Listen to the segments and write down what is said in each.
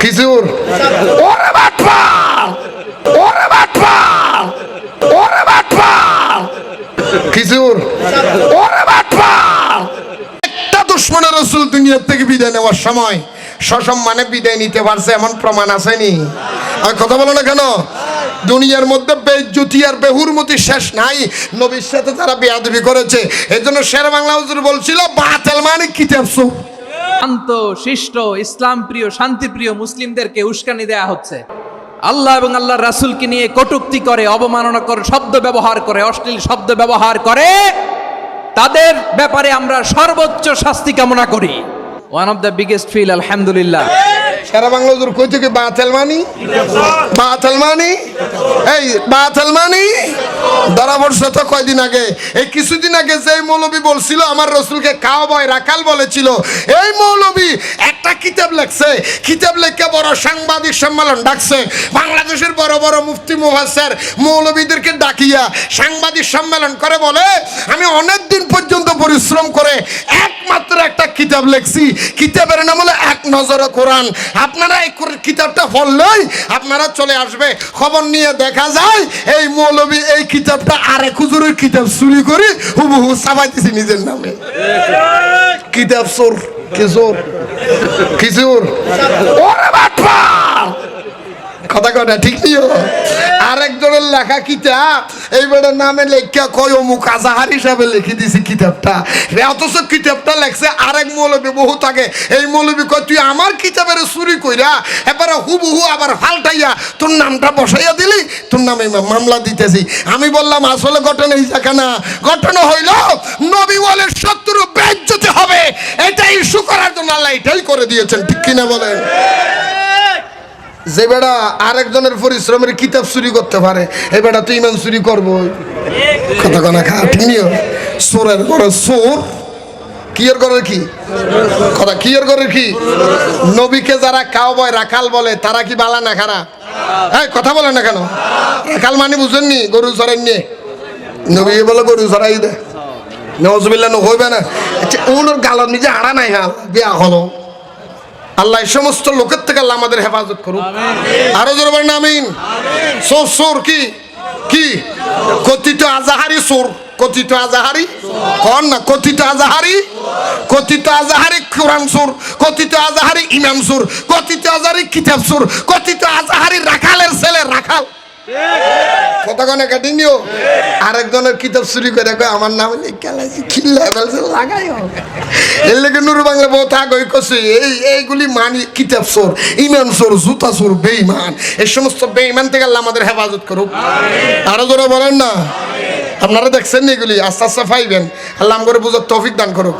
খিচুর ওরে ওরে ওরে খিচুর ওরে একটা দুশ্মনের রসুল দুনিয়ার থেকে বিদায় নেওয়ার সময় সসম্মানে বিদায় নিতে পারছে এমন প্রমাণ আসেনি। আমি কথা বলো না কেন? দুনিয়ার মধ্যে বেজ্জুতি আর বেহুরমতি শেষ নাই। নবীর সাথে তারা বেয়াদবি করেছে। এই জন্য শের বাংলা হুজুর বলছিল, বাতেল মানে কিতাব সুখ শান্ত, শিষ্ট, ইসলাম প্রিয়, শান্তি প্রিয় মুসলিমদেরকে উস্কানি দেয়া হচ্ছে। আল্লাহ এবং আল্লাহর রাসূলকে নিয়ে কটুক্তি করে অবমাননা করে শব্দ ব্যবহার করে, অশ্লীল শব্দ ব্যবহার করে, তাদের ব্যাপারে আমরা সর্বোচ্চ শাস্তি কামনা করি। One of the biggest feel আলহামদুলিল্লাহ। সারা বাংলা হুজুর কই থেকে? বাতেল মানি এই বাতেল মানি? ধরা পড়ছে তো কয়দিন আগে। এই কিছুদিন আগে যে মৌলবী বলছিল, আমার রসুলকে কাও বয় রাখাল বলেছিল, এই মৌলবী একটা কিতাব লেখছে। কিতাব লেখে বড় সাংবাদিক সম্মেলন ডাকছে। বাংলাদেশের বড় বড় মুফতি মুফাসের মৌলবীদেরকে ডাকিয়া সাংবাদিক সম্মেলন করে বলে, আমি অনেক দিন পর্যন্ত পরিশ্রম করে একমাত্র একটা কিতাব লেখছি। কিতাবের নাম হলো এক নজরে কোরআন। আপনারা এই কিতাবটা পড়লেই আপনারা চলে আসবে। খবর নিয়ে দেখা যায় এই মৌলবী এই কিতাবটা আরেক হুজুরের কিতাব চুরি করে হুবহু সাবাইতেছি নিজের নামে। কিতাব চোর কিশোর কিশোর ওরে বাটপা কথা কথা ঠিক নিও আরেকজনের লেখা কিতাব, এইবারের নামে লেখা কয়, অমুক আজাহার হিসাবে লিখে দিছি কিতাবটা। অথচ কিতাবটা লেখছে আরেক মৌলবী বহুত আগে। এই মৌলবী কয়, তুই আমার কিতাবের চুরি কইরা এবারে হুবহু আবার ফাল্টাইয়া তোর নামটা বসাইয়া দিলি? তোর নামে মামলা দিতেছি। আমি বললাম, আসলে ঘটনা জায়গা না। ঘটনা হইল, নবী বলে শত্রু বেজ্জতি হবে। এটা ইস্যু করার জন্য আল্লাহ এটাই করে দিয়েছেন। ঠিক কিনা বলেন? যে বেড়া আরেকজনের পরিশ্রমের কিতাব চুরি করতে পারে, এ বেড়া তুই ইমান চুরি করব কথা কনা খা নিও। চোরের করে চোর, কিয়ের করে কি? কথা, কিয়ের করে কি? নবীকে যারা কাউ বয় রাখাল বলে, তারা কি বালা না খারা হ্যাঁ কথা বলে না কেন? রাখাল মানে বুঝেননি, গরু চড়াই নিয়ে নবী বলে গরু চড়াই দে। নজবিল্লা হইবে না। আচ্ছা ওর গালত নিজে আড়া নাই হ্যাঁ বিয়া হলো। আল্লাহ এই সমস্ত লোকের থেকে আল্লাহ আমাদের হেফাজত করুক। আরও জোর বলেন আমিন। সোর সোর কি? কি? কথিত আজাহারি সোর। কথিত আজাহারি? কন না? কথিত আজাহারি? কথিত আজাহারি কোরআন সুর। কথিত আজাহারি ইমাম সুর। কথিত আজাহারি কিতাব সুর। কথিত আজাহারি রাখালের ছেলে রাখাল। কাটি নিও আরেকজনের কিতাব চুরি করে কয় আমার নাম লিখালাইছি খিল্লা ফেলছে লাগাই এর লেগে নুরু বাংলা বহুত আগই কছে এই এইগুলি মানি কিতাব চোর ইমান চোর জুতা চোর বেঈমান এই সমস্ত বেঈমান থেকে আল্লাহ আমাদের হেফাজত করুক। আরও জোরে বলেন না? আপনারা দেখছেন এগুলি? আস্তে আস্তে পাইবেন আল্লাহ করে বুঝার তৌফিক দান করুক।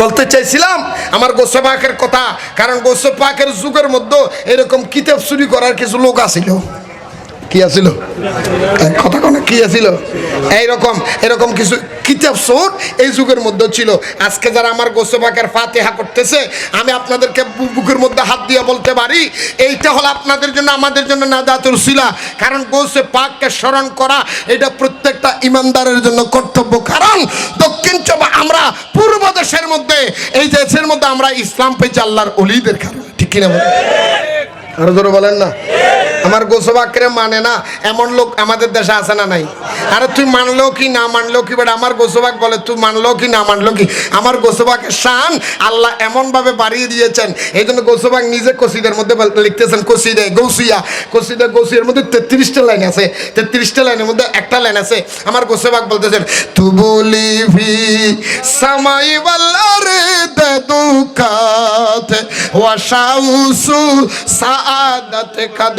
বলতে চাইছিলাম আমার গোসে পাকের কথা কারণ গোসে পাকের যুগের মধ্যে এরকম কিতাব চুরি করার কিছু লোক আছিল। কি আছিল? কথা কি আছিল? এইরকম, এরকম কিছু কিতাব সোর এই যুগের মধ্যে ছিল। আজকে যারা আমার গোসবাকের ফাতেহা করতেছে, আমি আপনাদেরকে বুকের মধ্যে হাত দিয়ে বলতে পারি, এইটা হলো আপনাদের জন্য, আমাদের জন্য নাদাতুল শিলা কারণ গোসে পাককে স্মরণ করা, এটা প্রত্যেকটা ইমানদারের জন্য কর্তব্য। কারণ দক্ষিণ চবা আমরা পূর্ব দেশের মধ্যে, এই দেশের মধ্যে আমরা ইসলাম পেয়েছি আল্লাহর অলিদের কারণে। ঠিক কিনা বলেন? আরও জোরে বলেন না? আমার গোসবাকরে মানে না, এমন লোক আমাদের দেশে আছে না নাই? আরে তুই মানলেও কি, না মানলেও কি? বেটা, আমার গোসবাক বলে, তুই মানলেও কি, না মানলেও কি? আমার গোসবাকের শান আল্লাহ এমনভাবে বাড়িয়ে দিয়েছেন। এই জন্য গোসবাক নিজে কসিদের মধ্যে লিখতেছেন, কসিদে গৌসিয়া। কসিদে গৌসিয়ার মধ্যে তেত্রিশটা লাইন আছে। তেত্রিশটা লাইনের মধ্যে একটা লাইন আছে। আমার গোসবাক বলতেছেন, তু বলি ভি সামাই বাল্লারে দে দুকাত ওয়াশাউসু সাআদাত কাদ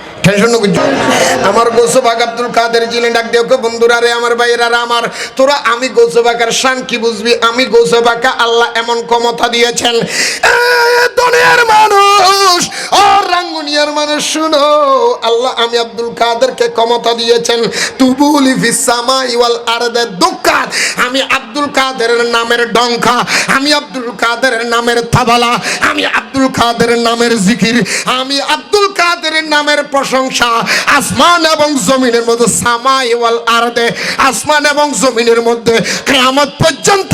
টেনশন আব্দুল কাদের নামের ডঙ্কা। আমি আব্দুল কাদেরের নামের তাবালা আমি আব্দুল কাদেরের নামের জিকির। আমি আব্দুল কাদেরের নামের প্রশংসা? আসমান এবং জমিনের মধ্যে সামা ইওয়াল আরদে। আসমান এবং জমিনের মধ্যে কিয়ামত পর্যন্ত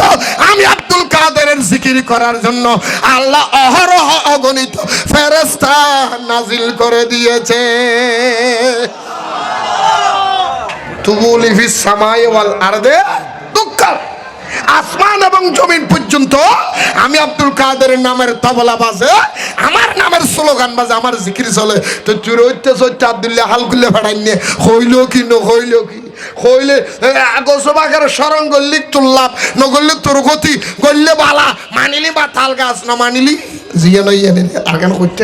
আমি আব্দুল কাদেরের জিকির করার জন্য আল্লাহ অহরহ অগণিত ফেরেস্তা নাজিল করে দিয়েছে। তুবুলি ফিস সামাই ওয়াল আরদে। আসমান এবং জমিন পর্যন্ত আমি আব্দুল কাদের নামের তবলা বাজে আমার নামের স্লোগান বাজে আমার জিকির চলে। তো চুরে হইতে সত্যি আবদুল্লাহ হালকুল্লে ফেটাই নিয়ে হইল কি ন হইল কি? হইলে গোসবাকের স্মরণ গল্লি তুল্লাভ নগল্লি তোর গতি গল্লে বালা মানিলি বা তাল গাছ না মানিলি? জিয়ে নই এনে তার কেন করতে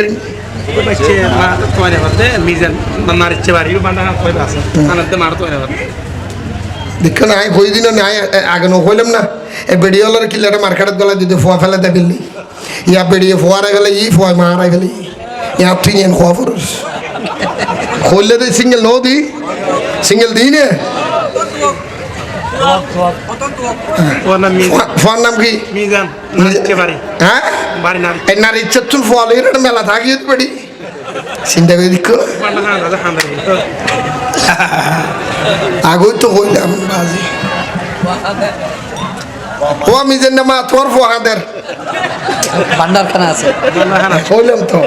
মিজান মারিচ্ছে বাড়ি বান্ধা মারতো দেখো না আয় কই দিন না আগে নো কইলাম না এ বেড়িওয়ালার কিলাটা মার্কেটত গলা দিতে ফোয়া ফেলে দে ফেললি ইয়া বেড়িয়ে ফোয়ারে গেলে ই ফোয়া মারা গেলি ইয়া তুই এন খোয়া ফরস খোললে দে সিঙ্গেল নো দি সিঙ্গেল দিই নে ফোন নাম কি মিজান হ্যাঁ এনার ইচ্ছা চুল ফোয়ালে মেলা থাকিয়ে পেড়ি চিন্তা করে দিক আগুই তো কইলাম ও আমি যে মা তোর ফোহাদের কইলাম তো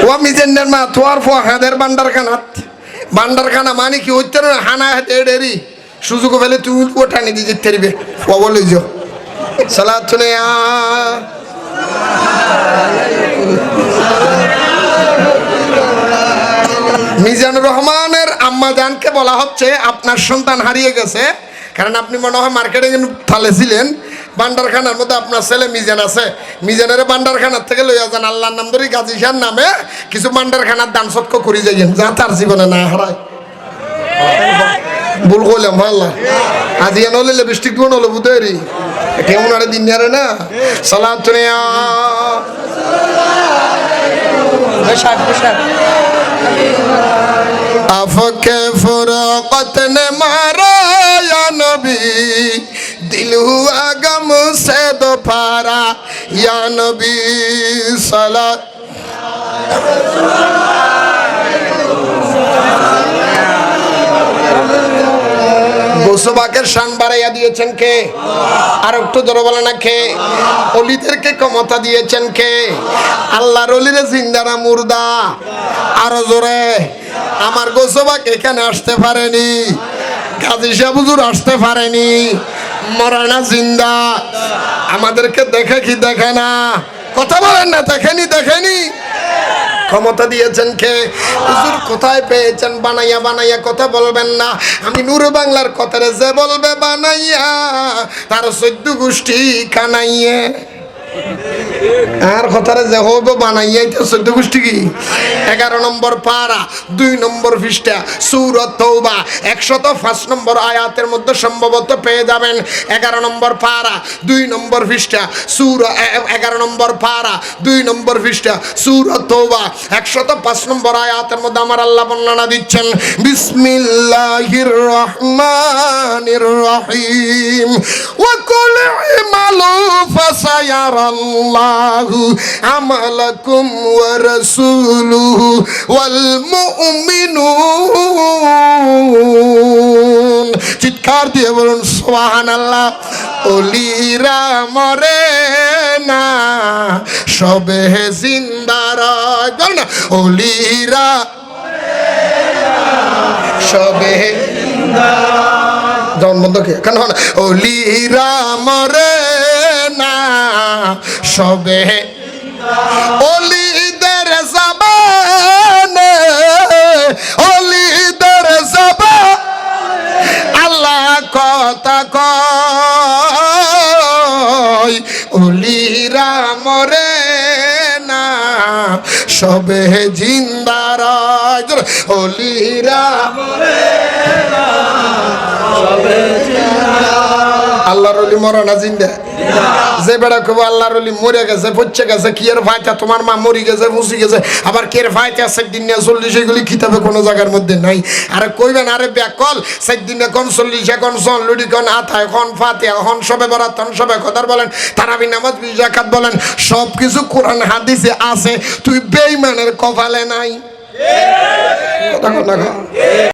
ও আমি যে মা তোর ফোহাদের ভান্ডারখানাত ভান্ডারখানা মানে কি হচ্ছে না হানা হাতে ডেরি সুযোগ পেলে তুই ওটা নিয়ে দিতে পারবে ও বলে যো সালাত শুনে মিজানুর রহমানের আম্মা জানকে বলা হচ্ছে, আপনার সন্তান হারিয়ে গেছে। কারণ আপনি মনে হয় মার্কেটে ফালেছিলেন বান্ডারখানার মধ্যে আপনার ছেলে মিজান আছে। মিজানের বান্ডারখানার থেকে লইয়া যান, আল্লাহর নাম ধরে গাজী শাহর নামে কিছু বান্ডারখানার দান সৎক করে যাইয়েন, যা তার জীবনে না হারায়। ভুল আল্লাহ। আজি এন হলে লিপস্টিক দিব নলো বুধেরি কেমন আরে দিন আরে না? সালাত বৈশাখ আফকে ফুরকত নে মারা নবী। দিল হুয়া গম সে দোপারা ইয়া নবী সালাত গোসবাকের শান কে? কে? ক্ষমতা দিয়েছেন আল্লাহর জিন্দারা মুর্দা। আরও জোরে। আমার গোসবাক এখানে আসতে পারেনি। কাজী সাহুজুর আসতে পারেনি। মরানা জিন্দা। আমাদেরকে দেখে কি দেখে না? কথা বলেন না, দেখেনি দেখেনি। ক্ষমতা দিয়েছেন কে? হুজুর কোথায় পেয়েছেন? বানাইয়া বানাইয়া কথা বলবেন না। আমি নূর বাংলার কথারে যে বলবে, বানাইয়া, তার চোদ্দ গোষ্ঠী কানাইয়ে। আর কথারে যে বানাইয়াই তো চোদ্দ গোষ্ঠী কি? এগারো নম্বর পাড়া, দুই নম্বর পৃষ্ঠা, সুরত তৌবা একশত পাঁচ নম্বর আয়াতের মধ্যে সম্ভবত পেয়ে যাবেন এগারো নম্বর পাড়া, দুই নম্বর পৃষ্ঠা, সুর এগারো নম্বর পাড়া, দুই নম্বর পৃষ্ঠা, সুরত তৌবা একশত পাঁচ নম্বর আয়াতের মধ্যে আমার আল্লাহ বর্ণনা দিচ্ছেন, বিসমিল্লাহির রহমানির রহিম। ওয়া ইমালু ফাসায়ারাল্লাহ। الله عملكم ورسوله والمؤمنون চিৎকার দিয়ে বলুন সোহান আল্লাহ অলিরা মরে না সবে জিন্দার না অলিরা সবে জন বন্ধ কে কেন হয় না? অলিরা মরে না সবে। অলিদের জবানে অলিদের জবা আল্লাহ কথা কয় অলিরা মরে না সবে জিন্দার অলিরা আল্লাহর অলি মরা না জিন্দা? যে বেড়া কব আল্লাহর অলি মরে গেছে পচে গেছে কি এর ফাইতা তোমার মা মরি গেছে বুঝি গেছে আবার কে এর ফাইতা সাত দিন নিয়ে চল্লিশ এগুলি কিতাবে কোনো জায়গার মধ্যে নাই। আরে কইবেন আরে ব্যাকল সাত দিন এখন চল্লিশ এখন সন লুডি কন আথা এখন ফাতে এখন সবে বরাত তন সবে কদার বলেন তারাবি নামাজ বিজাকাত বলেন সব কিছু কোরআন হাদিসে আছে তুই বেইমানের কপালে নাই। কথা কথা